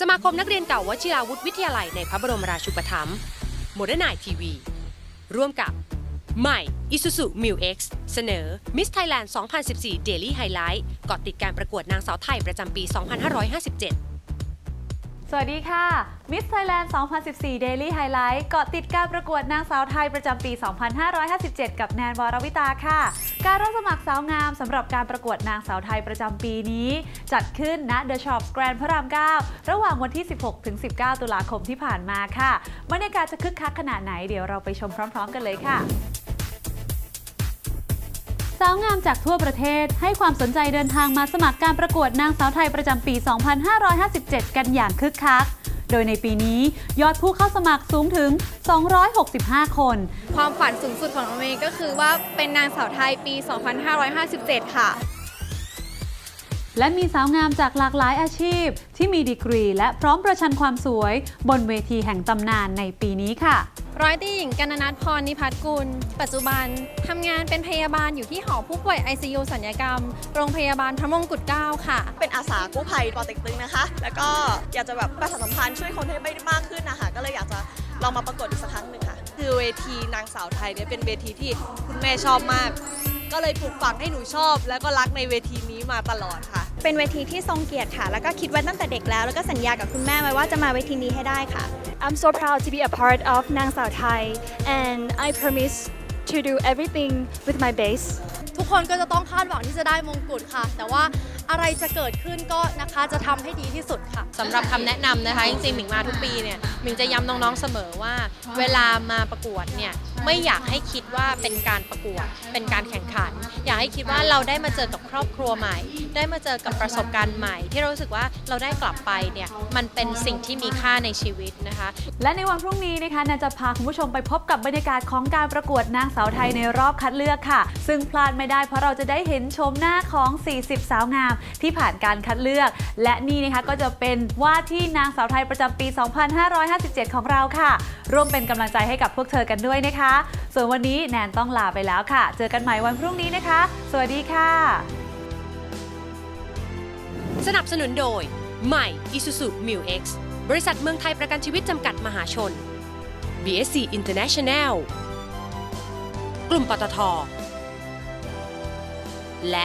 สมาคมนักเรียนเก่าวชิราวุธวิทยาลัยในพระบรมราชูปถัมภ์โมเดิร์นไนทีวี ร่วมกับ ใหม่ Isuzu Mu X เสนอ Miss Thailand 2014 Daily Highlight กอดติดการประกวดนางสาวไทยประจำปี 2557 สวัสดีค่ะ Miss Thailand 2014 Daily Highlight เกาะติดการประกวดนางสาวไทยประจำปี 2557 กับแนนวรวิตาค่ะ การรับสมัครสาวงามสำหรับการประกวดนางสาวไทยประจำปีนี้ จัดขึ้นณ The Shop Grand พระราม 9 ระหว่างวันที่ 16 ถึง 19 ตุลาคมที่ผ่านมาค่ะ บรรยากาศจะคึกคักขนาดไหนเดี๋ยวเราไปชมพร้อม ๆ กันเลยค่ะ สาวงามจากทั่วประเทศให้ความสนใจเดินทางมาสมัครการประกวดนางสาวไทยประจำปี 2557 กันอย่างคึกคัก โดยในปีนี้ยอดผู้เข้าสมัครสูงถึง 265 คน ความฝันสูงสุดของน้องเมย์ก็คือว่าเป็นนางสาวไทยปี 2557 ค่ะ และมีสาวงามจากหลากหลายอาชีพ ที่มีดีกรี และพร้อมประชันความสวย บนเวทีแห่งตำนานในปีนี้ค่ะ ร้อยตีหญิงกันนัทพรนิพัฒน์กุล ปัจจุบันทำงานเป็นพยาบาลอยู่ที่หอผู้ป่วย ICU สัญญกรรม โรงพยาบาลพระมงกุฎเกล้าค่ะ เป็นอาสากู้ภัยปอเต็กตึงนะคะ แล้วก็อยากจะแบบประชาสัมพันธ์ช่วยคนให้ได้มากขึ้นนะคะก็เลยอยากจะลองมาประกวดอีกสักครั้งหนึ่งค่ะ คือเวทีนางสาวไทยเนี่ยเป็นเวทีที่คุณแม่ชอบมาก ก็เลยปลูกฝังให้หนูชอบ แล้วก็รักในเวทีนี้มาตลอดค่ะ เป็นเวทีที่ทรงเกียรติค่ะ แล้วก็คิดไว้ตั้งแต่เด็กแล้ว แล้วก็สัญญากับคุณแม่ไว้ว่าจะมาเวทีนี้ให้ได้ค่ะ I'm so proud to be a part of Nang Sao Thai and I promise to do everything with my base. ทุกคนก็จะต้องคาดหวังที่จะได้มงกุฎค่ะ แต่ว่าอะไรจะเกิดขึ้นก็นะคะจะทำให้ดีที่สุดค่ะสำหรับคำแนะนำนะคะ จริงๆหมิงมาทุกปีเนี่ยหมิงจะย้ำน้องๆเสมอว่า เวลามาประกวดเนี่ย ไม่อยากให้คิดว่าเป็นการประกวด เป็นการแข่งขัน อยากให้คิดว่าเราได้มาเจอกับครอบครัวใหม่ ได้มาเจอกับประสบการณ์ใหม่ ที่เรารู้สึกว่าเราได้กลับไปเนี่ยมันเป็นสิ่งที่มีค่าในชีวิตนะคะ และในวันพรุ่งนี้นะคะนนจะพาคุณผู้ชมไปพบกับบรรยากาศของการประกวดนางสาวไทยในรอบคัดเลือกค่ะ ซึ่งพลาดไม่ได้เพราะเราจะได้เห็นชมหน้าของ 40 สาวงาม ที่ผ่านการคัดเลือก และนี่นะคะก็จะเป็นว่าที่นางสาวไทยประจำปี 2557 ของเราค่ะ ร่วมเป็นกำลังใจให้กับพวกเธอกันด้วยนะคะส่วนวันนี้แนนต้องลาไปแล้วค่ะ เจอกันใหม่วันพรุ่งนี้นะคะ สวัสดีค่ะ สนับสนุนโดย ใหม่ Isuzu Mu X บริษัทเมืองไทยประกันชีวิตจำกัดมหาชน BSC International กลุ่มปตทและ